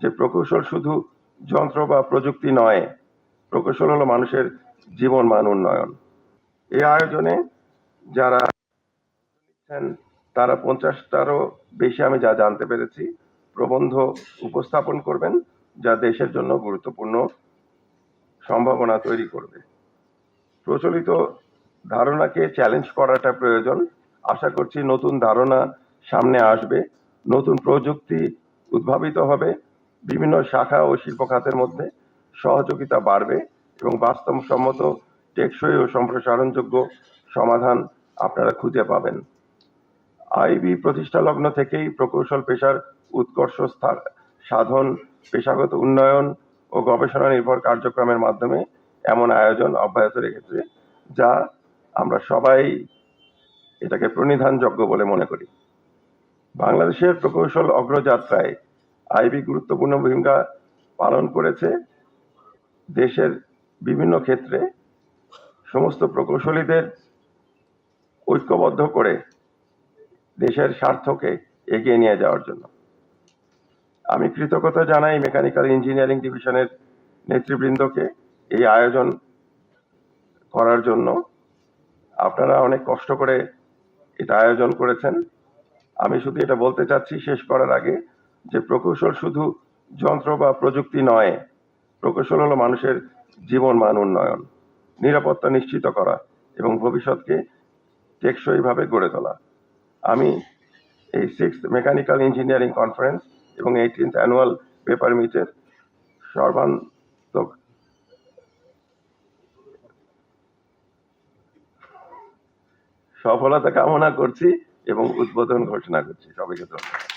যে প্রকৌশল শুধু যন্ত্র বা প্রযুক্তি নয়, প্রকৌশল হলো মানুষের জীবন মান উন্নয়ন। এই আয়োজনে যারা তারা পঞ্চাশটারও বেশি আমি যা জানতে পেরেছি, প্রবন্ধ উপস্থাপন করবেন যা দেশের জন্য গুরুত্বপূর্ণ সম্ভাবনা তৈরি করবে। প্রচলিত ধারণাকে চ্যালেঞ্জ করাটা প্রয়োজন। আশা করছি নতুন ধারণা সামনে আসবে, নতুন প্রযুক্তি উদ্ভাবিত হবে বিভিন্ন শাখা ও শিল্প খাতের মধ্যে সহযোগিতা বাড়বে এবং বাস্তবসম্মত টেকসই ও সম্প্রসারণযোগ্য সমাধান আপনারা খুঁজে পাবেন। আইবি প্রতিষ্ঠা লগ্ন থেকেই প্রকৌশল পেশার উৎকর্ষ সাধন, পেশাগত উন্নয়ন ও গবেষণা নির্ভর কার্যক্রমের মাধ্যমে এমন আয়োজন অব্যাহত রেখেছে যা আমরা সবাই এটাকে প্রণিধানযোগ্য বলে মনে করি। বাংলাদেশের প্রকৌশল অগ্রযাত্রায় আইবি গুরুত্বপূর্ণ ভূমিকা পালন করেছে দেশের বিভিন্ন ক্ষেত্রে। সমস্ত প্রকৌশলীদের ঐক্যবদ্ধ করে দেশের স্বার্থকে এগিয়ে নিয়ে যাওয়ার জন্য। আমি কৃতজ্ঞতা জানাই মেকানিক্যাল ইঞ্জিনিয়ারিং ডিভিশনের নেতৃবৃন্দকে এই আয়োজন করার জন্য। আপনারা অনেক কষ্ট করে এটা আয়োজন করেছেন। আমি শুধু এটা বলতে চাচ্ছি, শেষ করার আগে যে প্রকৌশল শুধু যন্ত্র বা প্রযুক্তি নয়, প্রকৌশল হলো মানুষের জীবন মান উন্নয়ন, নিরাপত্তা নিশ্চিত করা এবং ভবিষ্যৎকে টেকসইভাবে গড়ে তোলা। আমি এই সিক্স মেকানিক্যাল ইঞ্জিনিয়ারিং কনফারেন্স এবং এইটিন্থ অ্যানুয়াল পেপার মিটের সর্বান্তক সফলতা কামনা করছি এবং উদ্বোধন ঘোষণা করছি। সবাইকে ধন্যবাদ।